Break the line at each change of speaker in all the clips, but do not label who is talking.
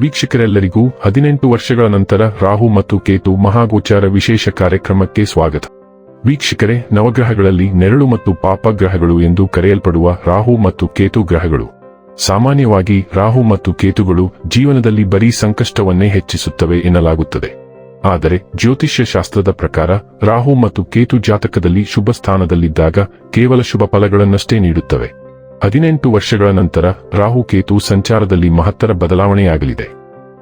ವೀಕ್ಷಕರೆಲ್ಲರಿಗೂ ಹದಿನೆಂಟು ವರ್ಷಗಳ ನಂತರ ರಾಹು ಮತ್ತು ಕೇತು ಮಹಾಗೋಚಾರ ವಿಶೇಷ ಕಾರ್ಯಕ್ರಮಕ್ಕೆ ಸ್ವಾಗತ. ವೀಕ್ಷಕರೇ, ನವಗ್ರಹಗಳಲ್ಲಿ ನೆರಳು ಮತ್ತು ಪಾಪಗ್ರಹಗಳು ಎಂದು ಕರೆಯಲ್ಪಡುವ ರಾಹು ಮತ್ತು ಕೇತು ಗ್ರಹಗಳು. ಸಾಮಾನ್ಯವಾಗಿ ರಾಹು ಮತ್ತು ಕೇತುಗಳು ಜೀವನದಲ್ಲಿ ಬರೀ ಸಂಕಷ್ಟವನ್ನೇ ಹೆಚ್ಚಿಸುತ್ತವೆ ಎನ್ನಲಾಗುತ್ತದೆ. ಆದರೆ ಜ್ಯೋತಿಷ್ಯ ಶಾಸ್ತ್ರದ ಪ್ರಕಾರ ರಾಹು ಮತ್ತು ಕೇತು ಜಾತಕದಲ್ಲಿ ಶುಭ ಸ್ಥಾನದಲ್ಲಿದ್ದಾಗ ಕೇವಲ ಶುಭ ಫಲಗಳನ್ನಷ್ಟೇ ನೀಡುತ್ತವೆ. ಹದಿನೆಂಟು ವರ್ಷಗಳ ನಂತರ ರಾಹು ಕೇತು ಸಂಚಾರದಲ್ಲಿ ಮಹತ್ತರ ಬದಲಾವಣೆಯಾಗಲಿದೆ.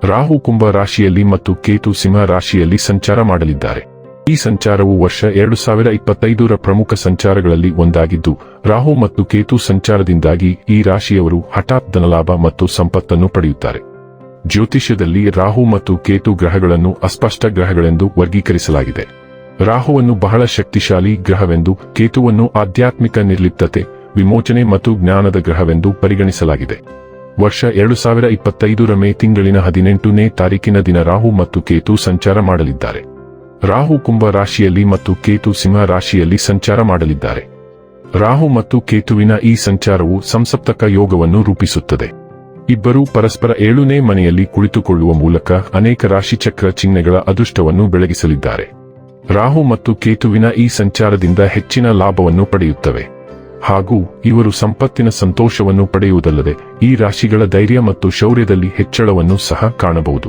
ರಾಹು ಕುಂಭ ರಾಶಿಯಲ್ಲಿ ಮತ್ತು ಕೇತು ಸಿಂಹ ರಾಶಿಯಲ್ಲಿ ಸಂಚಾರ ಮಾಡಲಿದ್ದಾರೆ. ಈ ಸಂಚಾರವು ವರ್ಷ ಎರಡು ಸಾವಿರ ಇಪ್ಪತ್ತೈದರ ಪ್ರಮುಖ ಸಂಚಾರಗಳಲ್ಲಿ ಒಂದಾಗಿದ್ದು, ರಾಹು ಮತ್ತು ಕೇತು ಸಂಚಾರದಿಂದಾಗಿ ಈ ರಾಶಿಯವರು ಹಠಾತ್ ಧನಲಾಭ ಮತ್ತು ಸಂಪತ್ತನ್ನು ಪಡೆಯುತ್ತಾರೆ. ಜ್ಯೋತಿಷ್ಯದಲ್ಲಿ ರಾಹು ಮತ್ತು ಕೇತು ಗ್ರಹಗಳನ್ನು ಅಸ್ಪಷ್ಟ ಗ್ರಹಗಳೆಂದು ವರ್ಗೀಕರಿಸಲಾಗಿದೆ. ರಾಹುವನ್ನು ಬಹಳ ಶಕ್ತಿಶಾಲಿ ಗ್ರಹವೆಂದು ಕೇತುವನ್ನು ಆಧ್ಯಾತ್ಮಿಕ ನಿರ್ಲಿಪ್ತತೆ ವಿಮೋಚನೆ ಮತ್ತು ಜ್ಞಾನದ ಗ್ರಹವೆಂದು ಪರಿಗಣಿಸಲಾಗಿದೆ. ವರ್ಷ ಎರಡು ಸಾವಿರ ಇಪ್ಪತ್ತೈದರ ಮೇ ತಿಂಗಳಿನ ಹದಿನೆಂಟನೇ ತಾರೀಕಿನ ದಿನ ರಾಹು ಮತ್ತು ಕೇತು ಸಂಚಾರ ಮಾಡಲಿದ್ದಾರೆ. ರಾಹು ಕುಂಭ ರಾಶಿಯಲ್ಲಿ ಮತ್ತು ಕೇತು ಸಿಂಹ ರಾಶಿಯಲ್ಲಿ ಸಂಚಾರ ಮಾಡಲಿದ್ದಾರೆ. ರಾಹು ಮತ್ತು ಕೇತುವಿನ ಈ ಸಂಚಾರವು ಸಂಸಪ್ತಕ ಯೋಗವನ್ನು ರೂಪಿಸುತ್ತದೆ. ಇಬ್ಬರೂ ಪರಸ್ಪರ ಏಳುನೇ ಮನೆಯಲ್ಲಿ ಕುಳಿತುಕೊಳ್ಳುವ ಮೂಲಕ ಅನೇಕ ರಾಶಿಚಕ್ರ ಚಿಹ್ನೆಗಳ ಅದೃಷ್ಟವನ್ನು ಬೆಳಗಿಸಲಿದ್ದಾರೆ. ರಾಹು ಮತ್ತು ಕೇತುವಿನ ಈ ಸಂಚಾರದಿಂದ ಹೆಚ್ಚಿನ ಲಾಭವನ್ನು ಪಡೆಯುತ್ತವೆ. ಹಾಗೂ ಇವರು ಸಂಪತ್ತಿನ ಸಂತೋಷವನ್ನು ಪಡೆಯುವುದಲ್ಲದೆ ಈ ರಾಶಿಗಳ ಧೈರ್ಯ ಮತ್ತು ಶೌರ್ಯದಲ್ಲಿ ಹೆಚ್ಚಳವನ್ನು ಸಹ ಕಾಣಬಹುದು.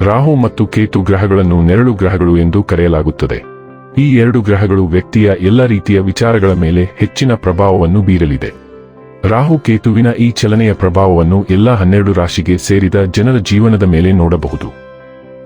ರಾಹು ಮತ್ತು ಕೇತು ಗ್ರಹಗಳನ್ನು ನೆರಳು ಗ್ರಹಗಳು ಎಂದು ಕರೆಯಲಾಗುತ್ತದೆ. ಈ ಎರಡು ಗ್ರಹಗಳು ವ್ಯಕ್ತಿಯ ಎಲ್ಲ ರೀತಿಯ ವಿಚಾರಗಳ ಮೇಲೆ ಹೆಚ್ಚಿನ ಪ್ರಭಾವವನ್ನು ಬೀರಲಿದೆ. ರಾಹು ಕೇತುವಿನ ಈ ಚಲನೆಯ ಪ್ರಭಾವವನ್ನು ಎಲ್ಲ ಹನ್ನೆರಡು ರಾಶಿಗೆ ಸೇರಿದ ಜನರ ಜೀವನದ ಮೇಲೆ ನೋಡಬಹುದು.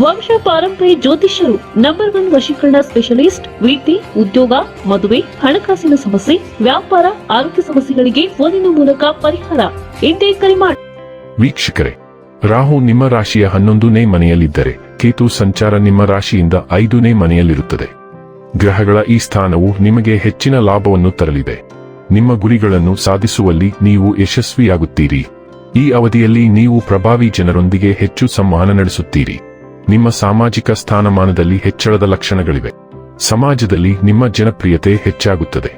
ವಂಶ ಪಾರಂಪರ್ಯ ಜ್ಯೋತಿಷ್ಯರು ನಂಬರ್ ಒನ್ ವಶೀಕರಣ ಸ್ಪೆಷಲಿಸ್ಟ್ ವೀತಿ ಉದ್ಯೋಗ, ಮದುವೆ, ಹಣಕಾಸಿನ ಸಮಸ್ಯೆ, ವ್ಯಾಪಾರ, ಆರೋಗ್ಯ ಸಮಸ್ಯೆಗಳಿಗೆ ಫೋನಿನ ಮೂಲಕ ಪರಿಹಾರ. ಎಂದೇ ಕರೆ ಮಾಡಿ
ವೀಕ್ಷಕರೇ, ರಾಹು ನಿಮ್ಮ ರಾಶಿಯ ಹನ್ನೊಂದನೇ ಮನೆಯಲ್ಲಿದ್ದರೆ, ಕೇತು ಸಂಚಾರ ನಿಮ್ಮ ರಾಶಿಯಿಂದ ಐದನೇ ಮನೆಯಲ್ಲಿರುತ್ತದೆ. ಗ್ರಹಗಳ ಈ ಸ್ಥಾನವು ನಿಮಗೆ ಹೆಚ್ಚಿನ ಲಾಭವನ್ನು ತರಲಿದೆ. ನಿಮ್ಮ ಗುರಿಗಳನ್ನು ಸಾಧಿಸುವಲ್ಲಿ ನೀವು ಯಶಸ್ವಿಯಾಗುತ್ತೀರಿ. ಈ ಅವಧಿಯಲ್ಲಿ ನೀವು ಪ್ರಭಾವಿ ಜನರೊಂದಿಗೆ ಹೆಚ್ಚು ಸಂವಹನ ನಡೆಸುತ್ತೀರಿ. ನಿಮ್ಮ ಸಾಮಾಜಿಕ ಸ್ಥಾನಮಾನದಲ್ಲಿ ಹೆಚ್ಚಳದ ಲಕ್ಷಣಗಳಿವೆ. ಸಮಾಜದಲ್ಲಿ ನಿಮ್ಮ ಜನಪ್ರಿಯತೆ ಹೆಚ್ಚಾಗುತ್ತದೆ.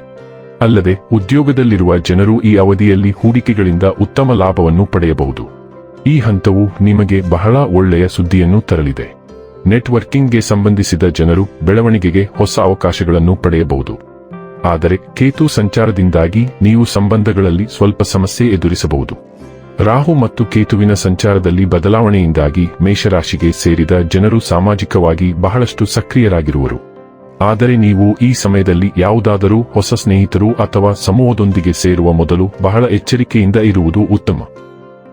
ಅಲ್ಲದೆ, ಉದ್ಯೋಗದಲ್ಲಿರುವ ಜನರು ಈ ಅವಧಿಯಲ್ಲಿ ಹೂಡಿಕೆಗಳಿಂದ ಉತ್ತಮ ಲಾಭವನ್ನು ಪಡೆಯಬಹುದು. ಈ ಹಂತವು ನಿಮಗೆ ಬಹಳ ಒಳ್ಳೆಯ ಸುದ್ದಿಯನ್ನು ತರಲಿದೆ. ನೆಟ್ವರ್ಕಿಂಗ್ಗೆ ಸಂಬಂಧಿಸಿದ ಜನರು ಬೆಳವಣಿಗೆಗೆ ಹೊಸ ಅವಕಾಶಗಳನ್ನು ಪಡೆಯಬಹುದು. ಆದರೆ, ಕೇತು ಸಂಚಾರದಿಂದಾಗಿ ನೀವು ಸಂಬಂಧಗಳಲ್ಲಿ ಸ್ವಲ್ಪ ಸಮಸ್ಯೆ ಎದುರಿಸಬಹುದು. ರಾಹು ಮತ್ತು ಕೇತುವಿನ ಸಂಚಾರದಲ್ಲಿ ಬದಲಾವಣೆಯಿಂದಾಗಿ ಮೇಷರಾಶಿಗೆ ಸೇರಿದ ಜನರು ಸಾಮಾಜಿಕವಾಗಿ ಬಹಳಷ್ಟು ಸಕ್ರಿಯರಾಗಿರುವರು. ಆದರೆ ನೀವು ಈ ಸಮಯದಲ್ಲಿ ಯಾವುದಾದರೂ ಹೊಸ ಸ್ನೇಹಿತರು ಅಥವಾ ಸಮೂಹದೊಂದಿಗೆ ಸೇರುವ ಮೊದಲು ಬಹಳ ಎಚ್ಚರಿಕೆಯಿಂದ ಇರುವುದು ಉತ್ತಮ.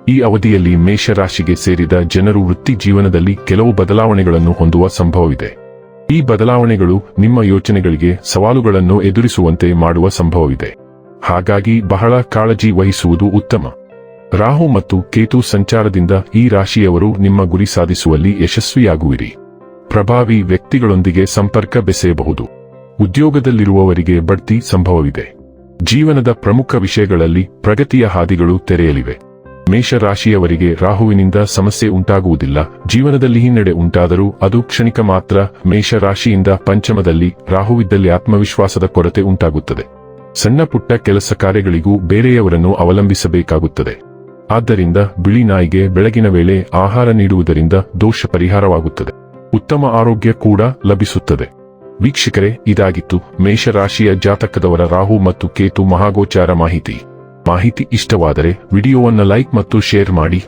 ಈ ಅವಧಿಯಲ್ಲಿ ಮೇಷರಾಶಿಗೆ ಸೇರಿದ ಜನರು ವೃತ್ತಿ ಜೀವನದಲ್ಲಿ ಕೆಲವು ಬದಲಾವಣೆಗಳನ್ನು ಹೊಂದುವ ಸಂಭವವಿದೆ. ಈ ಬದಲಾವಣೆಗಳು ನಿಮ್ಮ ಯೋಚನೆಗಳಿಗೆ ಸವಾಲುಗಳನ್ನು ಎದುರಿಸುವಂತೆ ಮಾಡುವ ಸಂಭವವಿದೆ. ಹಾಗಾಗಿ ಬಹಳ ಕಾಳಜಿ ವಹಿಸುವುದು ಉತ್ತಮ. ರಾಹು ಮತ್ತು ಕೇತು ಸಂಚಾರದಿಂದ ಈ ರಾಶಿಯವರು ನಿಮ್ಮ ಗುರಿ ಸಾಧಿಸುವಲ್ಲಿ ಯಶಸ್ವಿಯಾಗುವಿರಿ. ಪ್ರಭಾವಿ ವ್ಯಕ್ತಿಗಳೊಂದಿಗೆ ಸಂಪರ್ಕ ಬೆಸೆಯಬಹುದು. ಉದ್ಯೋಗದಲ್ಲಿರುವವರಿಗೆ ಬಡ್ತಿ ಸಂಭವವಿದೆ. ಜೀವನದ ಪ್ರಮುಖ ವಿಷಯಗಳಲ್ಲಿ ಪ್ರಗತಿಯ ಹಾದಿಗಳು ತೆರೆಯಲಿವೆ. ಮೇಷರಾಶಿಯವರಿಗೆ ರಾಹುವಿನಿಂದ ಸಮಸ್ಯೆ ಉಂಟಾಗುವುದಿಲ್ಲ. ಜೀವನದಲ್ಲಿ ಹಿನ್ನಡೆ ಉಂಟಾದರೂ ಅದು ಕ್ಷಣಿಕ ಮಾತ್ರ. ಮೇಷರಾಶಿಯಿಂದ ಪಂಚಮದಲ್ಲಿ ರಾಹುವಿದ್ದಲ್ಲಿ ಆತ್ಮವಿಶ್ವಾಸದ ಕೊರತೆ ಉಂಟಾಗುತ್ತದೆ. ಸಣ್ಣ ಪುಟ್ಟ ಕೆಲಸ ಕಾರ್ಯಗಳಿಗೂ ಬೇರೆಯವರನ್ನು ಅವಲಂಬಿಸಬೇಕಾಗುತ್ತದೆ. ಆದ್ದರಿಂದ ಬಿಳಿ ನಾಯಿಗೆ ಬೆಳಗಿನ ವೇಳೆ ಆಹಾರ ನೀಡುವುದರಿಂದ ದೋಷ ಪರಿಹಾರವಾಗುತ್ತದೆ. ಉತ್ತಮ ಆರೋಗ್ಯ ಕೂಡ ಲಭಿಸುತ್ತದೆ. ವೀಕ್ಷಕರೇ, ಇದಾಗಿತ್ತು ಮೇಷರಾಶಿಯ ಜಾತಕದವರ ರಾಹು ಮತ್ತು ಕೇತು ಮಹಾಗೋಚಾರ ಮಾಹಿತಿ. ಮಾಹಿತಿ ಇಷ್ಟವಾದರೆ ವಿಡಿಯೋವನ್ನು ಲೈಕ್ ಮತ್ತು ಶೇರ್ ಮಾಡಿ.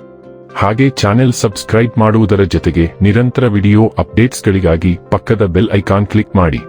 ಹಾಗೆ ಚಾನೆಲ್ ಸಬ್ಸ್ಕ್ರೈಬ್ ಮಾಡುವುದರ ಜೊತೆಗೆ ನಿರಂತರ ವಿಡಿಯೋ ಅಪ್ಡೇಟ್ಸ್ಗಳಿಗಾಗಿ ಪಕ್ಕದ ಬೆಲ್ ಐಕಾನ್ ಕ್ಲಿಕ್ ಮಾಡಿ.